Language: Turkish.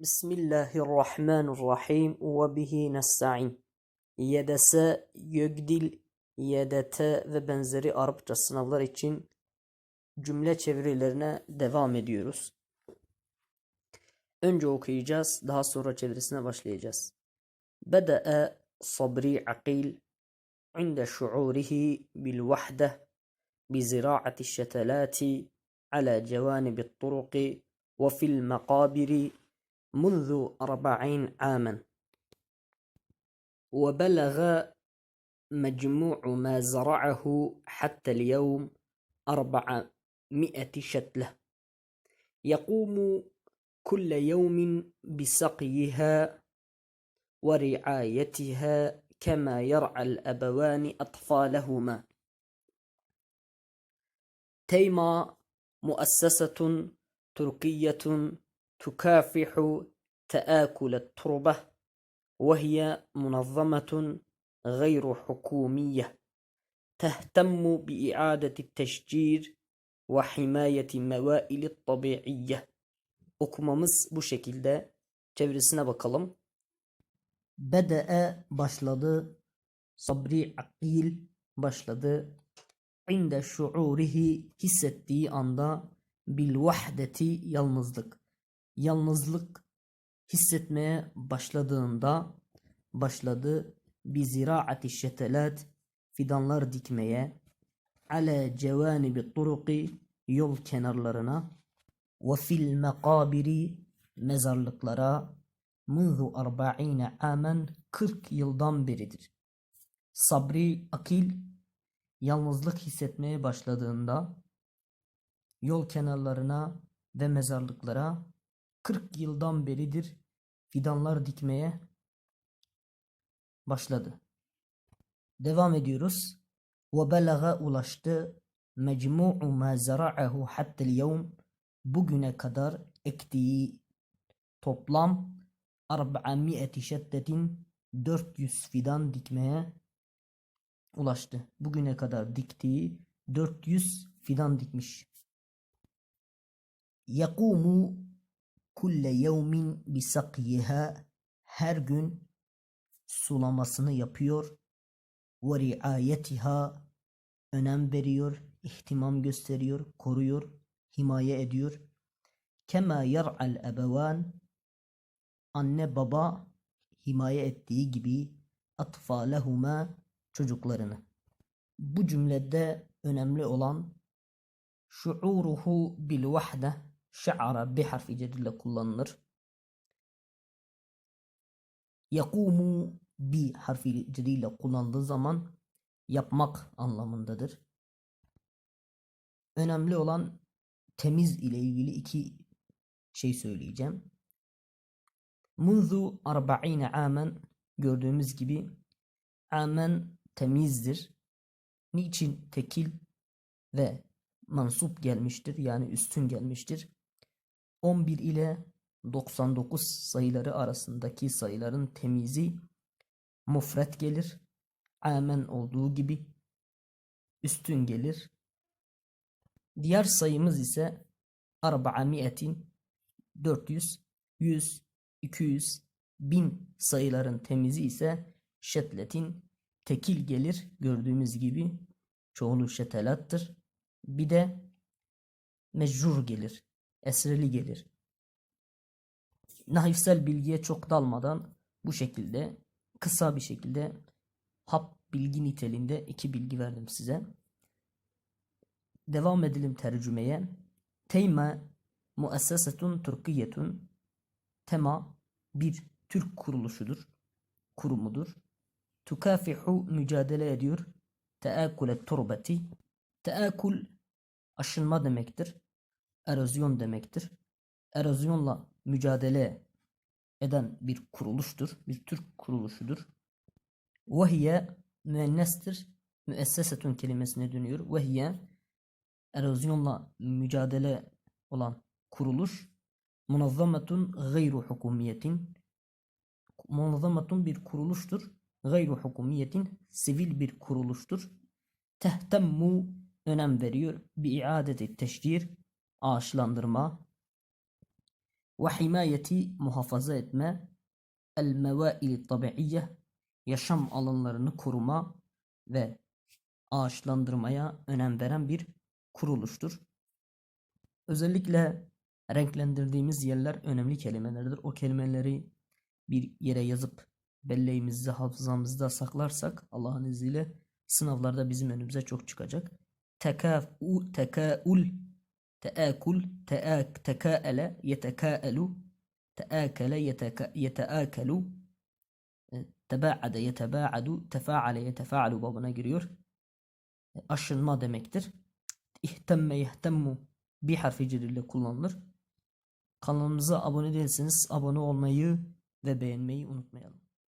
Bismillahirrahmanirrahim ve bihi nesta'in. YDS, YÖGDİL, YDT ve benzeri Arapça sınavlar için cümle çevirilerine devam ediyoruz. Önce okuyacağız, daha sonra çevirisine başlayacağız. Bede'e sabri akil عند شعوره بالوحدة بزراعة الشتلات على جوانب الطرق وفي المقابر منذ أربعين عاما. وبلغ مجموع ما زرعه حتى اليوم أربعمائة شتلة. يقوم كل يوم بسقيها ورعايتها كما يرعى الأبوان أطفالهما. تيما مؤسسة تركية تكافح تآكل التربة وهي منظمة غير حكومية تهتم بإعادة التشجير وحماية موائل الطبيعية okumamız bu şekilde. Çevirisine bakalım. Bede'e başladı. Sabri akil başladı. İnde şuurihi hissettiği anda bil vahdeti yalnızlık. Yalnızlık hissetmeye başladığında başladı bi ziraati şetelat fidanlar dikmeye ale cevanibi turuki yol kenarlarına ve fil mekabiri mezarlıklara munzu arba'ine amen 40 yıldan beridir. Sabri akil yalnızlık hissetmeye başladığında yol kenarlarına ve mezarlıklara 40 yıldan beridir fidanlar dikmeye başladı. Devam ediyoruz. Ve belaga ulaştı mecmu'u ma zara'ahu hattel yevm bugüne kadar ektiği toplam 400 şeddetin 400 fidan dikmeye ulaştı. Bugüne kadar diktiği 400 fidan dikmiş. Yakumu kulle yevmin bisakyiha her gün sulamasını yapıyor ve riayetiha önem veriyor, ihtimam gösteriyor, koruyor, himaye ediyor. Kema yar'al ebevan anne baba himaye ettiği gibi atfalehuma çocuklarını. Bu cümlede önemli olan şuuruhu bil vahde şa'ara bir harfi cedille kullanılır. Yakumu bi harfi cedille kullanıldığı zaman yapmak anlamındadır. Önemli olan temiz ile ilgili iki şey söyleyeceğim. Munzu arba'ine amen gördüğümüz gibi amen temizdir. Niçin tekil ve mansup gelmiştir yani üstün gelmiştir. 11 ile 99 sayıları arasındaki sayıların temizi mufret gelir. Amen olduğu gibi üstün gelir. Diğer sayımız ise arba'amiyetin 400, 100, 200, 1000 sayıların temizi ise şetletin tekil gelir. Gördüğümüz gibi çoğulu şetelattır. Bir de mecrur gelir. Esreli gelir. Nahifsel bilgiye çok dalmadan bu şekilde kısa bir şekilde hap bilgi niteliğinde iki bilgi verdim size. Devam edelim tercümeye. Teyme muessesetun Türkiyetun Tema bir Türk kuruluşudur, kurumudur. Tukafihu mücadele ediyor. Teakule turbeti. Teakul aşınma demektir. Erozyon demektir. Erozyonla mücadele eden bir kuruluştur. Bir Türk kuruluşudur. Vehiye müennestir. Müessesetun kelimesine dönüyor. Vehiye erozyonla mücadele olan kuruluş munazzametun gayru hukumiyetin munazzametun bir kuruluştur. Gayru hukumiyetin sivil bir kuruluştur. Tehtemmu önem veriyor. Bi iadeti teşcir ağaçlandırma Ve himayeti muhafaza etme. El mevaili tabiiyye yaşam alanlarını koruma ve ağaçlandırmaya önem veren bir kuruluştur. Özellikle renklendirdiğimiz yerler önemli kelimelerdir. O kelimeleri bir yere yazıp belleğimizde, hafızamızda saklarsak Allah'ın izniyle sınavlarda bizim önümüze çok çıkacak. Tekâ'u, tekâ'ul, teâkul, teâk, tekâele, yetekâelu, teâkele, yeteka, yeteâkelu, e, tebaade, yetebâadu, tefaale, yetefaalu babına giriyor. E, Aşınma demektir. İhtemme, yehtemmu bir harfi ile kullanılır. Kanalımıza abone değilseniz abone olmayı ve beğenmeyi unutmayalım.